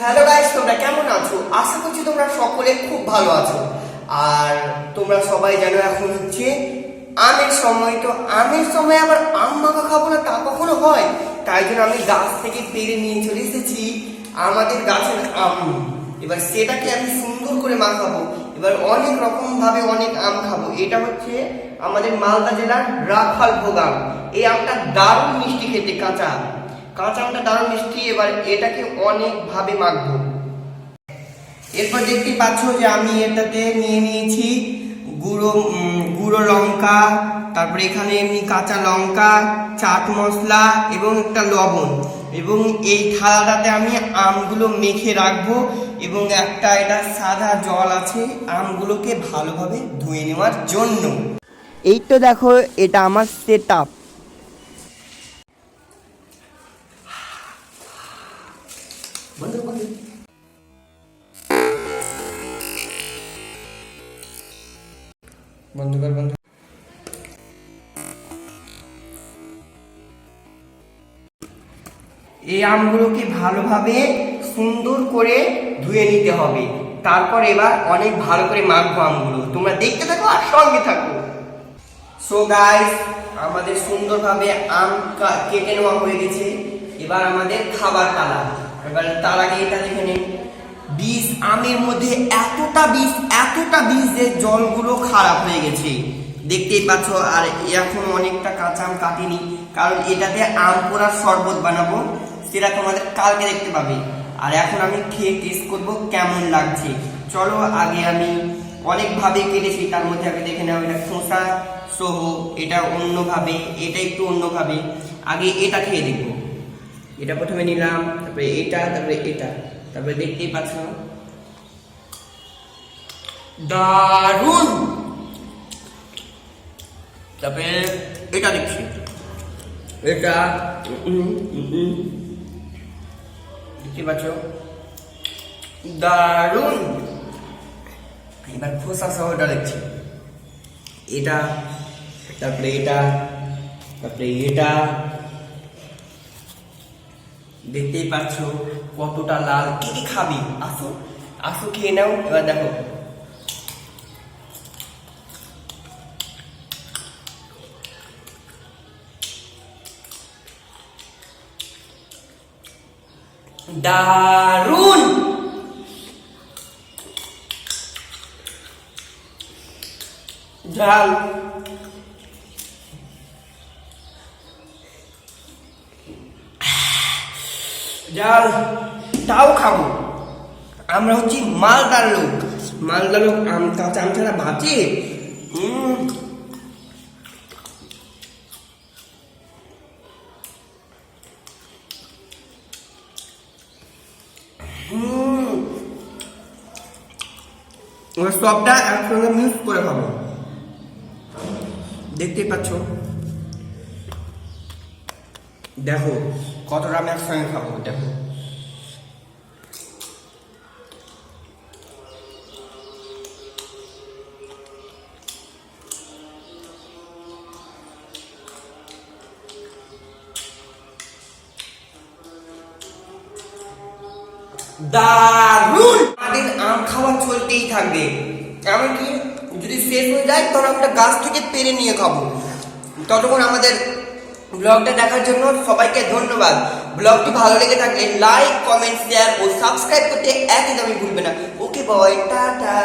Hello guys, তোমরা কেমন আছো? আশা করছি তোমরা সকলে খুব ভালো আছো। আর তোমরা সবাই জানো এখন হচ্ছে আমের সময়, তো আমের সময় আবার আম মাখা খাব না তা কখনো হয়? তাই জন্য আমি গাছ থেকে পেরে নিয়ে চলে এসেছি আমাদের গাছের আম। এবার সেটাকে আমি সুন্দর করে মাখাবো। এবার অনেক রকম ভাবে অনেক আম খাব। এটা হচ্ছে আমাদের মালদা জেলার রাখাল ভোগ আম। এই আমটা দারুণ মিষ্টি খেতে, কাঁচা। কাঁচা আমটা দারুণ মিষ্টি, এবার এটাকে অনেক ভাবে মাখবো। এরপর দেখতে পাচ্ছ যে আমি এটাতে নিয়ে নিয়েছি গুঁড়ো গুঁড়ো লঙ্কা, তারপরে এখানে এমনি কাঁচা লঙ্কা, চাট মশলা এবং একটা লবণ। এবং এই থালাটাতে আমি আমগুলো মেখে রাখব এবং একটা এটা সাদা জল আছে, আমগুলোকে ভালোভাবে ধুয়ে নেওয়ার জন্য। এই তো দেখো, এটা আমার সেট আপ বন্ধ কর, বন্ধ এই আমগুলোকে ভালোভাবে সুন্দর করে ধুয়ে নিতে হবে। তারপর এবার অনেক ভালো করে মাখবো আমগুলো। তোমরা দেখতে থাকো আর সঙ্গে থাকো। সো গাইস আমাদের সুন্দরভাবে আম কেটে নেওয়া হয়ে গেছে। এবার আমাদের খাবার তালা এবার তার আগে এটা দেখে নিন বীজ, আমের মধ্যে এতটা বীজ এতটা বীজ যে জলগুলো খারাপ হয়ে গেছে। দেখতেই পাচ্ছ, আর এখন অনেকটা কাঁচা আম কাটিনি, কারণ এটাতে আম পোড়ার শরবত বানাবো, সেটা তোমাদের কালকে দেখতে পাবে। আর এখন আমি খেয়ে টেস্ট করব কেমন লাগছে। চলো, আগে আমি অনেকভাবে কেটেছি, তার মধ্যে আগে দেখে নাও, এটা খোসা সহ, এটা অন্যভাবে, এটা একটু অন্যভাবে। আগে এটা খেয়ে দেখব। এটা প্রথমে নিলাম, তারপরে এটা তারপরে এটা। তারপরে দেখতেই পাচ্ছ। দারুণ! তারপরে এটা দেখছি। এটা। দেখতে পাচ্ছ? দারুণ! এবার খোসা সহ এটা দেখছি। এটা, তারপরে এটা তারপরে এটা। দেখতেই পাচ্ছ? কতটা লাল কে কে খাবি? আসো আসো খেয়ে নাও এবার দেখো। দারুণ! ঝাল। ঝাল তাও খাব। আমরা হচ্ছি মালদার লোক। মালদার লোক আম, কাঁচা আম ছাড়া বাঁচে? সবটা একসঙ্গে মিক্স করে খাব। দেখতেই পাচ্ছ? দেখো, কতটা আমি একসঙ্গে খাব, দেখো। দারুণ! আমাদের আম খাওয়া চলতেই থাকবে। এমনকি যদি শেষ হয়ে যায়, তখন আমরা গাছ থেকে পেরে নিয়ে খাব। ততক্ষণ আমাদের ব্লগটা দেখার জন্য সবাইকে ধন্যবাদ। ব্লগটি ভালো লেগে থাকলে লাইক কমেন্ট শেয়ার ও সাবস্ক্রাইব করতে একদমই ভুলবে না। ওকে বয় টাটা